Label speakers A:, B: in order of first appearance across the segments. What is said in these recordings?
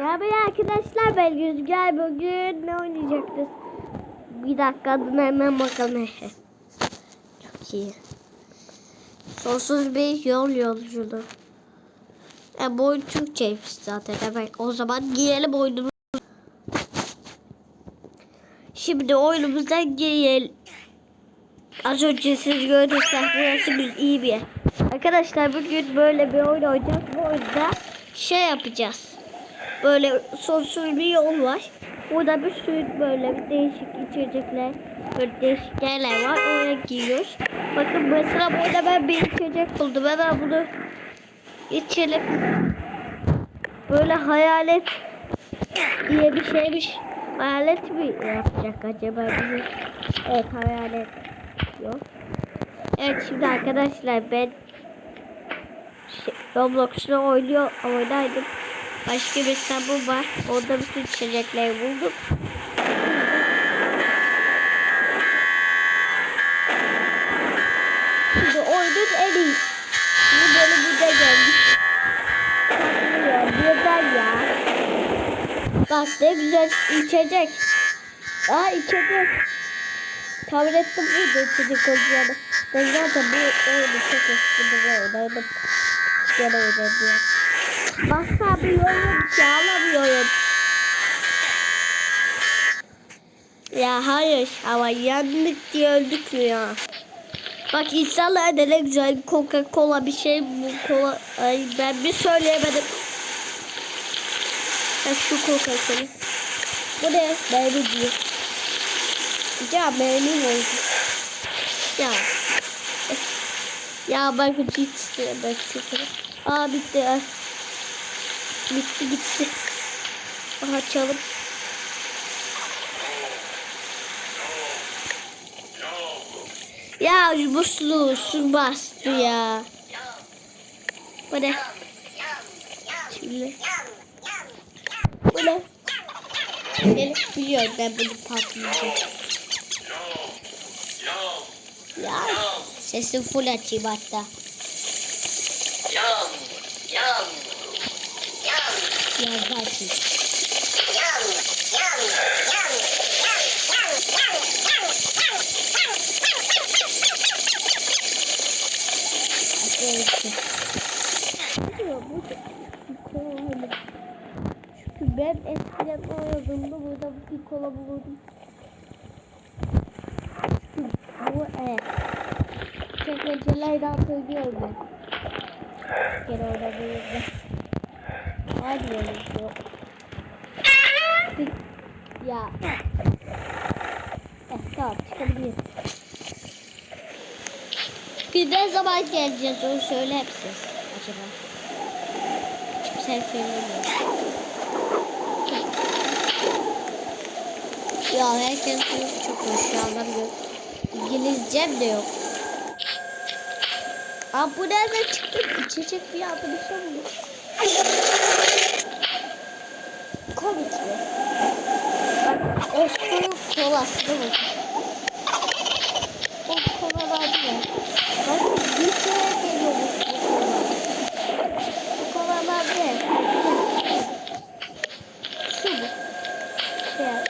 A: Merhaba arkadaşlar ben Rüzgar bugün ne oynayacaktık? Bir dakika adına hemen bakalım. Çok iyi. Sonsuz bir yol yolculuğu. E, bu oyun Türkçeymiş zaten demek. O zaman girelim oyunumuza. Şimdi oyunumuza girelim. Az önce siz gördünüz burası bir iyi bir yer. Arkadaşlar bugün böyle bir oyun oynayacağız. Bu oyunda şey yapacağız. Böyle sonsuz bir yol var. Burada bir sürü böyle bir değişik içecekler, böyle değişik yerler var. Oraya giriyoruz. Bakın mesela burada ben bir içecek buldum. Hemen bunu içelim. Böyle hayalet diye bir şeymiş. Hayalet mi yapacak acaba bizi? Evet hayalet. Yok. Evet şimdi arkadaşlar ben şey, Roblox'ta oynuyor oynaydım. Başka bir sabun var. Orada bütün içecekleri buldum. Şimdi oyunun en iyi. Bu bölümüne geldik. Tatlı Yeter ya. Bak ne güzel içecek. Aa içecek. Tahmin ettim buydu içecek olacağını. Ben zaten bu oyunu çok eskiden oynadım. Gene oynadım. Basamıyorum ki alamıyorum. Ya hayır ama yandık diye öldük mü ya? Bak insanlar ne güzel Coca Cola bir şey bu kola ay ben bir söyleyemedim. Ya şu Coca Cola. Bu ne? Mermi diyor. Ya mermi oldu. Ya. Ya bak hiç sevmek sıfır. Aa bitti. Ay. Bitti gitti. Aha çalım. Ya bu su, su bastı ya. Bu ne? Şimdi. Bu ne? Beni biliyorum ben bunu patlayacağım. Ya sesi full açayım hatta.
B: Yum, yum,
A: hani. Çünkü ben eskiden oynadığımda burada bir kola bulurdum. Çünkü bu evet. Çekmecelerden söylüyorum ben. Bir kere oynadığımda. Hadi şey. Bir- Ya. Eh, tamam çıkabiliriz. Biz ne zaman geleceğiz onu söyler misiniz acaba? Kimse söylemiyor. Ya herkes çok hoş ya. İngilizcem de yok. Aa bu nereden çıktı? İçecek bir anda şey buldum. Komik mi? Bak o suyun kolası değil mi? O kolalar ne? Bak bir kere geliyormuş bu kola. Bu kolalar ne? Şu mu? Evet.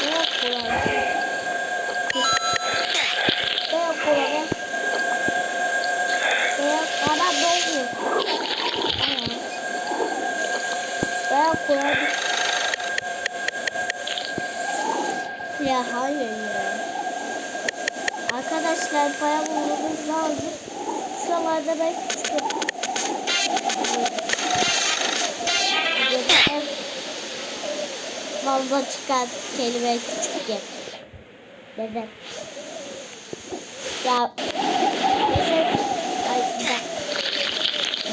A: Beyaz kola. Beyaz kola ne? Beyaz bana bozuyor. Kola Ya hayır ya. Arkadaşlar para bulmamız lazım. Şuralarda ben küçük fazla çıkan kelime küçük. Neden? Ya mesela ay bir dakika.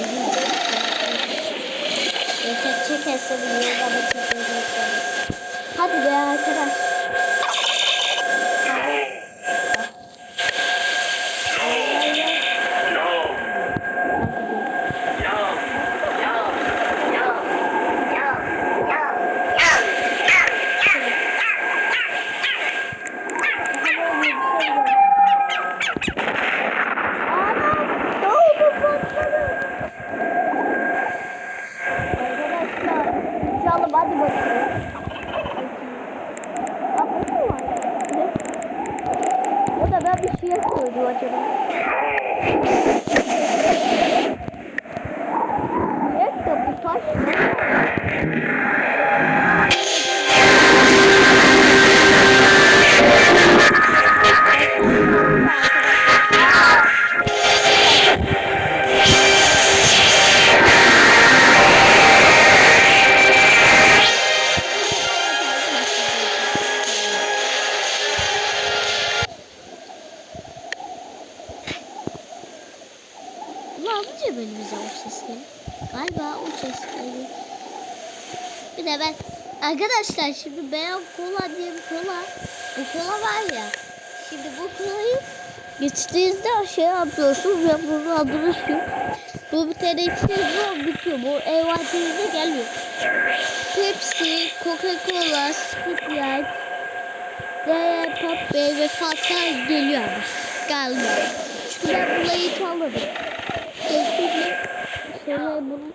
A: Mesela çekerse bir yolda da çekebilirsin. Hadi be arkadaş. kadar bir şey yapıyordu acaba? Bir dakika bu taş arkadaşlar şimdi beyaz kola diye bir kola. Bu kola var ya. Şimdi bu kolayı geçtiğinizde şey yapıyorsunuz ve bunu alıyorsunuz. Bu bir tane içiyor bitiyor. Bu envanterinize gelmiyor. Pepsi, Coca-Cola, Sprite, ve Pop Bey ve Fanta geliyor ama galiba. Çünkü ben bunları hiç almadım. Kesinlikle şöyle bunu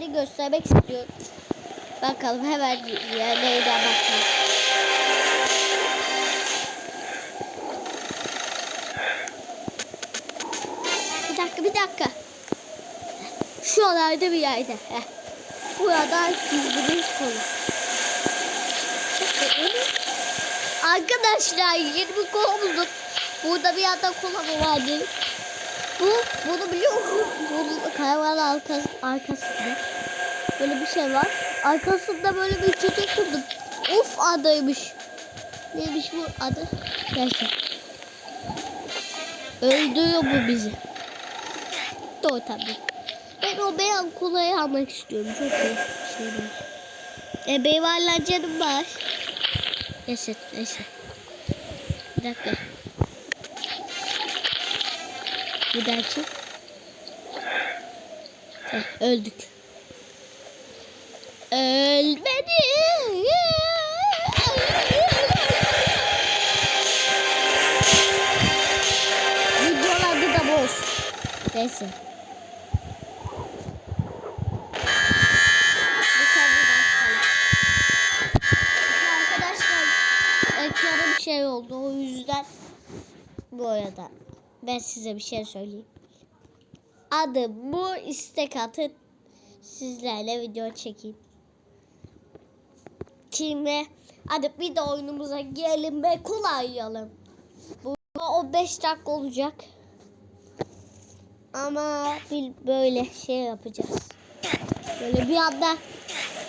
A: size yeri göstermek istiyorum. Bakalım hemen yerlerine bakalım. Bir dakika bir dakika. Şuralarda bir yerde. Heh. Burada gizli bir kolu. Arkadaşlar yeni bir kola buldum. Burada bir yanda kola mı vardı? Bu, bunu biliyor musun? Bunun karavan arkası, arkasında. Böyle bir şey var. Arkasında böyle bir içecek buldum. Uf adıymış. Neymiş bu adı? Neyse. Öldürüyor bu bizi. Doğru tabii. Ben o beyaz kolayı almak istiyorum. Çok iyi. Şey var. E beyvarlar canım var. Neyse neyse. Bir dakika. Bir çık. Heh, öldük. Ölmedi. Videolarda da boş. Neyse. Şey oldu o yüzden bu arada ben size bir şey söyleyeyim. Adı bu istek atın sizlerle video çekeyim. Şimdi hadi bir de oyunumuza gelin ve kolaylayalım. Bu o 5 dakika olacak. Ama bir böyle şey yapacağız. Böyle bir anda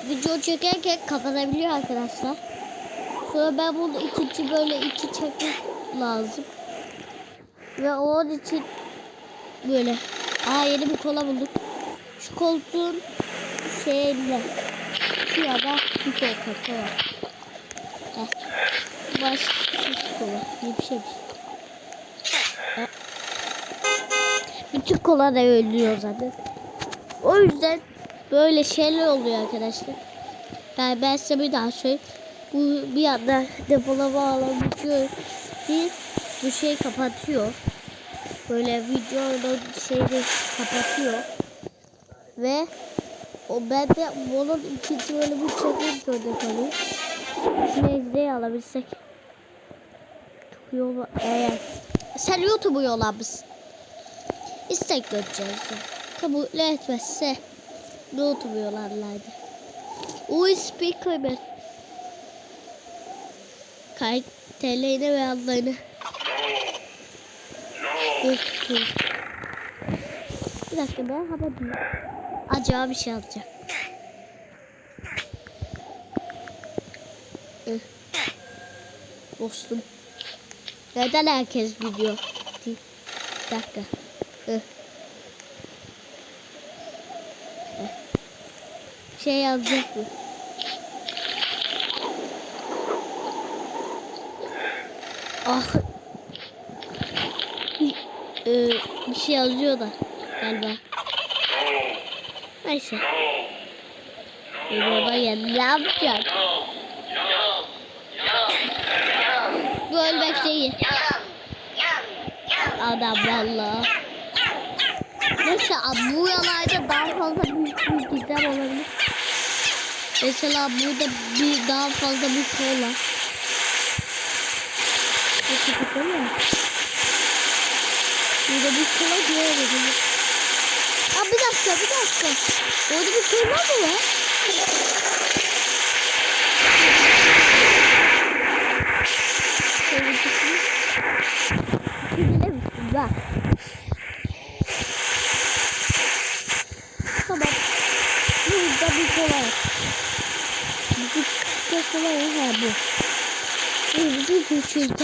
A: video çekerken kapatabiliyor arkadaşlar. Sonra ben bunu ikinci böyle iki çekmek lazım. Ve onun için böyle. Aa yeni bir kola bulduk. Şu koltuğun şeyinde. Şu ya da bir kola kola. Heh. Başsız kola. Bir. Heh. Bütün kola da ölüyor zaten. O yüzden böyle şeyler oluyor arkadaşlar. Yani ben size bir daha söyleyeyim. Bu bir anda depolama alanı bitiyor. Bir bu şey kapatıyor. Böyle videonun şeyini kapatıyor. Ve o ben de bunun ikinci bölümü çekmek zorunda kalıyorum. Şu ejdeyi alabilsek. Çok yol eğer. Sen YouTube'u yollamışsın. İstek göreceğiz. Kabul etmezse YouTube'u yollarlardı. Speaker ben. Kayıt TL'ini ve yok. Bir dakika ben haber duyuyorum. Acaba bir şey alacağım. Ih. Dostum. Neden herkes video? Bir dakika. Eh. Şey yazacak mı? Ah. Ee, bir şey yazıyor da galiba. Neyse. Burada yani ne yapacak? Bu ölmek değil. Adam valla. Neyse bu yalarda daha fazla bir gizem olabilir. Mesela burada bir daha fazla bir kola. Burada bir kola göremedim. Aa bir dakika bir dakika. Orada bir kola mı var? Şöyle bir bak. Tamam. Burada bir kolay. Bizi kolay ha bu. Bu bizi